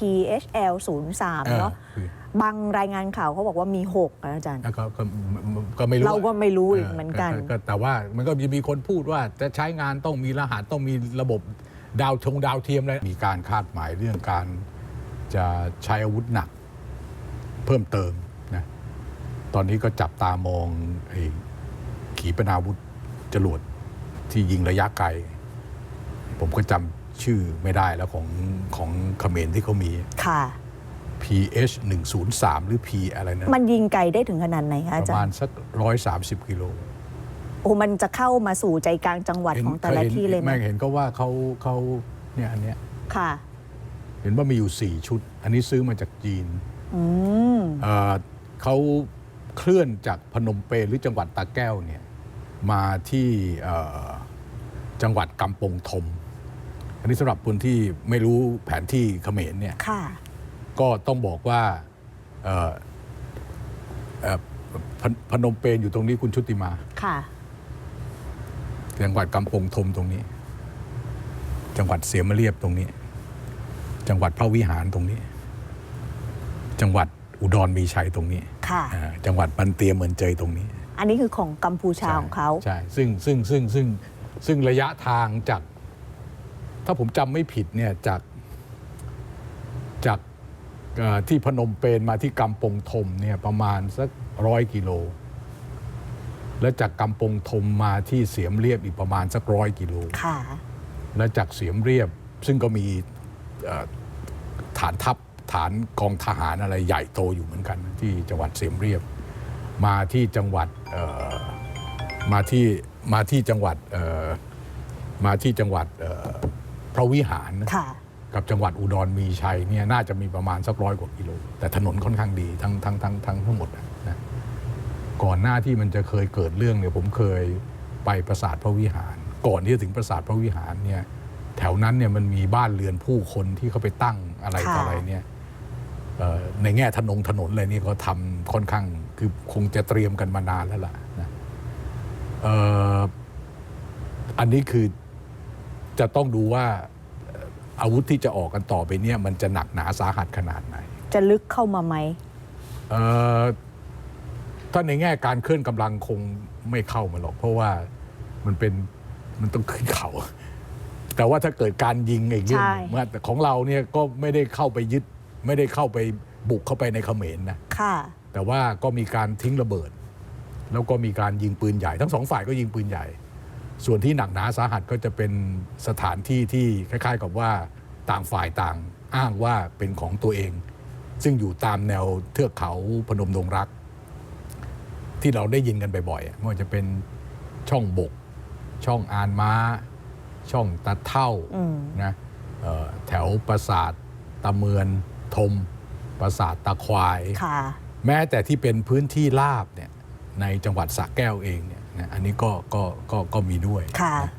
PHL 03เออเนาะคือบางรายงานข่าวเขาบอกว่ามี6นะอาจารย์แล้วก็ก็ก็ไม่รู้เราก็ไม่รู้อีกเหมือนกันแต่ว่ามันก็มีคนพูดว่าจะใช้งานต้องมีรหัสต้องมีระบบดาวชงดาวเทียมอะไรมีการคาดหมายเรื่องการจะใช้อาวุธหนัก เพิ่มเติมนะตอนนี้ก็จับตามองไอ้ขีปนาวุธจรวดที่ยิงระยะไกล ผมก็จำ ชื่อไม่ได้แล้วของของเขมรที่เขามี ค่ะ PH 103 หรือ P อะไรนะมันยิงไกลได้ถึงขนาดไหนคะปอาระจารมาณย์ สักร้อยสามสิบกิโลโอ้มันจะเข้ามาสู่ใจกลางจังหวัดของแต่ละที่เลยไหมแม่งเห็นก็ว่าเขาเขาเนี่ยอันเนี้ยค่ะ เห็นว่ามีอยู่ 4 ชุด อันนี้ซื้อมาจากจีนอืม เอ่อเขาเคลื่อนจากพนมเปญหรือจังหวัดตาแก้วเนี่ยมาที่เอ่อจังหวัดกำปงทมอั นนี้สำหรับคนที่ไม่รู้แผนที่เขมรเนี่ยค่ะก็ต้องบอกว่าเอ่อเอ่อพนพนมเปญอยู่ตรงนี้คุณชุติมาค่ะจังหวัดกำปงทมตรงนี้ จังหวัดเสียมเรียบตรงนี้ จังหวัดพระวิหารตรงนี้ จังหวัดอุดรมีชัยตรงนี้ค่ะอ่าจังหวัดปันเตียเหมือนเจยตรงนี้ อันนี้คือของกัมพูชาของเขาใช่ซึ่งซึ่งซึ่งซึ่งซึ่งระยะทางจาก ถ้าผมจำไม่ผิดเนี่ยจากจากเอ่อที่พนมเปญมาที่กำปงทมเนี่ยประมาณสักร้อยกิโล และจากกำปงทมมาที่เสียมเรียบอีกประมาณสักร้อยกิโลค่ะและจากเสียมเรียบซึ่งก็มีเอ่อฐานทัพฐานกองทหารอะไรใหญ่โตอยู่เหมือนกัน ที่จังหวัดเสียมเรียบ มาที่จังหวัดเอ่อมาที่มาที่จังหวัดเอ่อมาที่จังหวัดเอ่อ พระวิหารค่ะ กับจังหวัดอุดรมีชัยเนี่ยน่าจะมีประมาณสักร้อยกว่ากิโล แต่ถนนค่อนข้างดีทั้งทั้งทั้งทั้งทั้งหมดนะนะก่อนหน้าที่มันจะเคยเกิดเรื่องเนี่ยผมเคยไปปราสาทพระวิหาร ก่อนที่จะถึงปราสาทพระวิหารเนี่ยแถวนั้นเนี่ยมันมีบ้านเรือนผู้คนที่เขาไปตั้งอะไรต่อค่ะอะไรเนี่ยเอ่อในแง่ถนนถนนอะไรนี่เขาทำค่อนข้างคือคงจะเตรียมกันมานานแล้วล่ะนะเอ่ออันนี้คือ จะต้องดูว่าอาวุธที่จะออกกันต่อไปเนี่ยมันจะหนักหนาสาหัสขนาดไหน จะลึกเข้ามาไหมเอ่อถ้าในแง่การเคลื่อนกำลังคงไม่เข้ามาหรอก เพราะว่ามันเป็นมันต้องขึ้นเขา แต่ว่าถ้าเกิดการยิงอีกเรื่องหนึ่งใช่เมื่อแต่ของเราเนี่ยก็ไม่ได้เข้าไปยึด ไม่ได้เข้าไปบุกเข้าไปในเขมรนะค่ะ แต่ว่าก็มีการทิ้งระเบิด แล้วก็มีการยิงปืนใหญ่ ทั้งสองฝ่ายก็ยิงปืนใหญ่ ส่วนที่หนักหนาสาหัสก็จะเป็นสถานที่ที่คล้าย ๆ กับว่าต่างฝ่ายต่างอ้างว่าเป็นของตัวเอง ซึ่งอยู่ตามแนวเทือกเขาพนมดงรัก ที่เราได้ยินกันบ่อยๆไม่ว่าจะเป็นช่องบก ช่องอานม้า ช่องตะเท่าอืมนะเอ่อแถวปราสาทตะเมือนทมปราสาทตะควายค่ะแม้แต่ที่เป็นพื้นที่ราบเนี่ยในจังหวัดสระแก้วเองเนี่ยนะ อันนี้ก็ก็ก็ก็มีด้วยค่ะนะ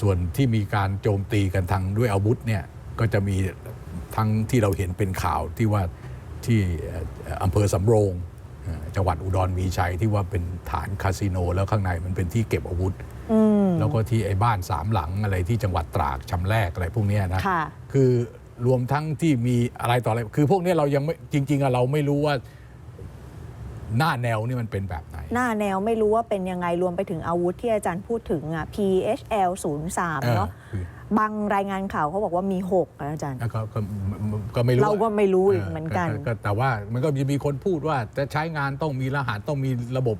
ส่วนที่มีการโจมตีกันทางด้วยอาวุธเนี่ยก็จะมีทั้งที่เราเห็นเป็นข่าวที่ว่าที่เอ่ออำเภอสำโรงเอ่อจังหวัดอุดรมีชัยที่ว่าเป็นฐานคาสิโน แล้วข้างในมันเป็นที่เก็บอาวุธอืมแล้วก็ที่ไอ้บ้านสามหลังอะไรที่จังหวัดตราดชำแรกอะไรพวกเนี้ยนะค่ะคือรวมทั้งที่มีอะไรต่ออะไร คือพวกเนี้ยเรายังไม่จริงๆอะเราไม่รู้ว่า หน้าแนวนี่มันเป็นแบบไหน หน้าแนวไม่รู้ว่าเป็นยังไงรวมไปถึงอาวุธที่อาจารย์พูดถึงอะ PHL 03เนาะเออคือบางรายงานข่าวเขาบอกว่ามี6นะอาจารย์แล้วก็ก็ก็ไม่รู้เราก็ไม่รู้อีกเหมือนกันก็แต่ว่ามันก็จะมีคนพูดว่าจะใช้งานต้องมีรหัสต้องมีระบบ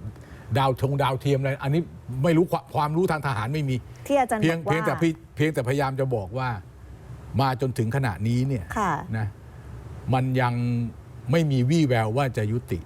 ดาวชงดาวเทียมอะไรอันนี้ไม่รู้ความความรู้ทางทหารไม่มีที่อาจารย์เพีบยงอกเพียงว่าแต่พี่เพียงแต่พยายามจะบอกว่า มาจนถึงขณะนี้เนี่ยค่ะนะมันยังไม่มีวี่แววว่าจะยุติ